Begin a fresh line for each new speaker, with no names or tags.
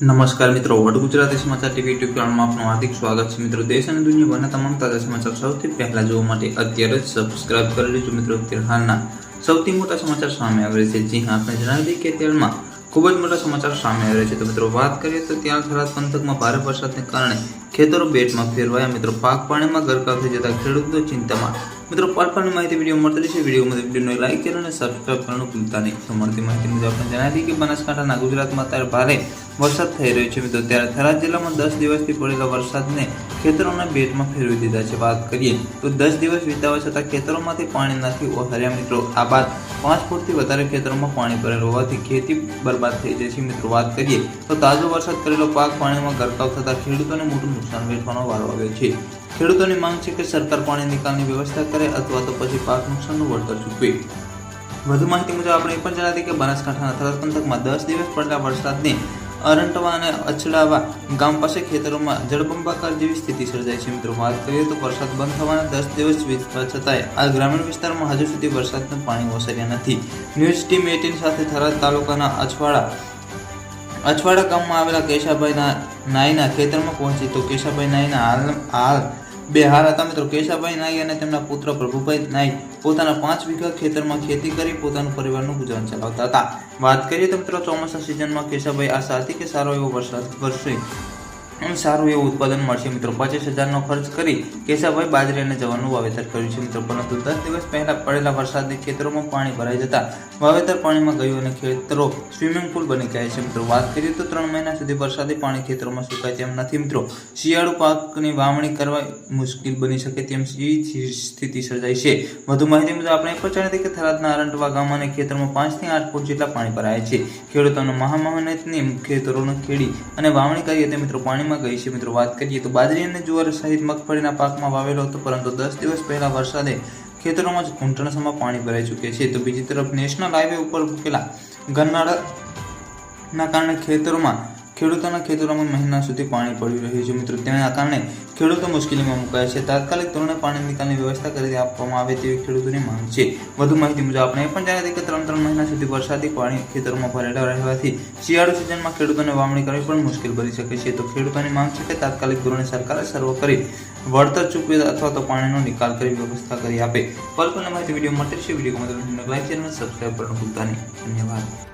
નમસ્કાર મિત્રો, વડ ગુજરાતી સમાચાર ટીવી યુટ્યુબ ચેનલમાં આપનું હાર્દિક સ્વાગત છે. મિત્રો, દેશ અને દુનિયાભરના તમામ તાજા સમાચાર સૌથી પહેલા જોવા માટે અત્યારે જ સબસ્ક્રાઇબ કરી લેજો મિત્રો. અત્યારે હાલના સૌથી મોટા સમાચાર સામે આવે છે. જી હા, આપણે જણાવી દઈએ કે અત્યારમાં ખૂબ જ મોટા સમાચાર સામે આવે છે. તો મિત્રો, વાત કરીએ તો ત્યાં થરાદ પંથકમાં ભારે વરસાદને કારણે ખેતરો બેટમાં ફેરવાયા. મિત્રો, પાક પાણીમાં ગરકાવ થઈ જતા ખેડૂતો ચિંતામાં મિત્રો પાટણની માહિતી વીડિયો મળતી રહેશે વિડીયોમાં વિડીયોને લાઈક કરો અને સબસ્ક્રાઇબ કરવાનું ભૂલતા નહીં. તો મળતી માહિતી મુજબ આપણે જણાવી કે બનાસકાંઠાના ગુજરાતમાં અત્યારે ભારે વરસાદ થઈ રહ્યો છે. મિત્રો, ત્યારે થરાદ જિલ્લામાં દસ દિવસથી પડેલા વરસાદને ખેતરોના બેટમાં ફેરવી દીધા છે. વાત કરીએ તો દસ દિવસ વિતાવવા છતાં ખેતરોમાંથી પાણી નથી ઓહર્યા મિત્રો, આ બાદ પાંચ ફૂટથી વધારે ખેતરોમાં પાણી ભરેલું હોવાથી ખેતી બરબાદ થઈ જાય છે. મિત્રો, વાત કરીએ તો તાજો વરસાદ કરેલો પાક પાણીમાં ગરકાવ થતાં ખેડૂતોને મોટું નુકસાન વેઠવાનો વારો આવ્યો છે. ખેડૂતોની માંગ છે કે સરકાર પાણી નિકાલની વ્યવસ્થા કરે અથવા તો પછી પાક નુકસાનનું વળતર ચૂકવે. વધુ માહિતી મુજબ આપણે એ પણ જણાવી કે બનાસકાંઠાના થરાદ પંથકમાં દસ દિવસ પડેલા વરસાદને અરંટવા અને અછડાવા ગામ પાસે ખેતરોમાં જળબંબાકાર જેવી સ્થિતિ સર્જાઈ છે. મિત્રો, વાત કરીએ તો વરસાદ બંધ થવાના દસ દિવસ વીતવા છતાંય આ ગ્રામીણ વિસ્તારમાં હજુ સુધી વરસાદનું પાણી ઓસર્યા નથી. ન્યૂઝ ટીમ એટીન સાથે થરાદ તાલુકાના અછવાડા અછવાડા ગામમાં આવેલા કેશાભાઈના નાઈના ખેતરમાં પહોંચી તો કેશાભાઈ નાઈના હાલ હાલ બે હાર હતા મિત્રો, કેશાભાઈ નાઈ અને તેમના પુત્ર પ્રભુભાઈ નાઈ પોતાના પાંચ વીઘા ખેતરમાં ખેતી કરી પોતાનું પરિવારનું ગુજરાન ચલાવતા હતા. વાત કરીએ તો મિત્રો, ચોમાસા સિઝનમાં કેશાભાઈ આશા હતી કે સારો એવો વરસાદ વરસે સારું એવું ઉત્પાદન મળશે. મિત્રો, પચીસ હજારનો ખર્ચ કરી કેશાભાઈ બાજરી અને જવાનું વાવેતર કર્યું છે. મિત્રો, પરંતુ દસ દિવસ પહેલા પડેલા વરસાદથી ખેતરોમાં પાણી ભરાઈ જતા વાવેતર પાણીમાં ગયું અને ખેતરો સ્વિમિંગ પુલ બની ગયા છે. મિત્રો, વાત કરીએ તો ત્રણ મહિના સુધી વરસાદી પાણી ખેતરોમાં સુકાય તેમ નથી. મિત્રો, શિયાળુ પાકની વાવણી કરવા મુશ્કેલ બની શકે તેમ સ્થિતિ સર્જાઈ છે. વધુ માહિતી મુજબ આપણે પણ જણાવી કે થરાદના આરંટવા ગામ અને ખેતરમાં પાંચથી આઠ ફૂટ જેટલા પાણી ભરાયા છે. ખેડૂતોને મહામહેનતની ખેતરોને ખેડી અને વાવણી કરીએ તો મિત્રો પાણીમાં ગઈ છે. મિત્રો, વાત કરીએ તો બાજરી અને જુવાર સહિત મગફળીના પાકમાં વાવેલો હતો, પરંતુ દસ દિવસ પહેલા વરસાદે ખેતરોમાં જ ઘૂંટણસમાં પાણી ભરાઈ ચૂક્યા છે. તો બીજી તરફ નેશનલ હાઈવે ઉપર મૂકેલા ગરનાળાના કારણે ખેતરોમાં ખેડૂતોના ખેતરોમાં મહિના સુધી પાણી પડી રહ્યું છે. મિત્રો, તેના કારણે ખેડૂતો મુશ્કેલીમાં મુકાયા છે. તાત્કાલિક ધોરણે પાણી નિકાલની વ્યવસ્થા કરી આપવામાં આવે તેવી ખેડૂતોની માંગ છે. વધુ માહિતી મુજબ આપણે એ પણ જાણીએ કે ત્રણ ત્રણ મહિના સુધી વરસાદી પાણી ખેતરોમાં ભરેલા રહેવાથી શિયાળુ સિઝનમાં ખેડૂતોને વાવણી કરવી પણ મુશ્કેલ બની શકે છે. તો ખેડૂતોની માંગ છે કે તાત્કાલિક ધોરણે સરકારે સર્વ કરી વળતર ચૂકવે અથવા તો પાણીનો નિકાલ કરી વ્યવસ્થા કરી આપે. પલ પલની માહિતી વીડિયો મળતી છે વીડિયો લાઈક ચેનલ સબસ્ક્રાઈબ કરવાનું ભૂલતા નહીં. ધન્યવાદ.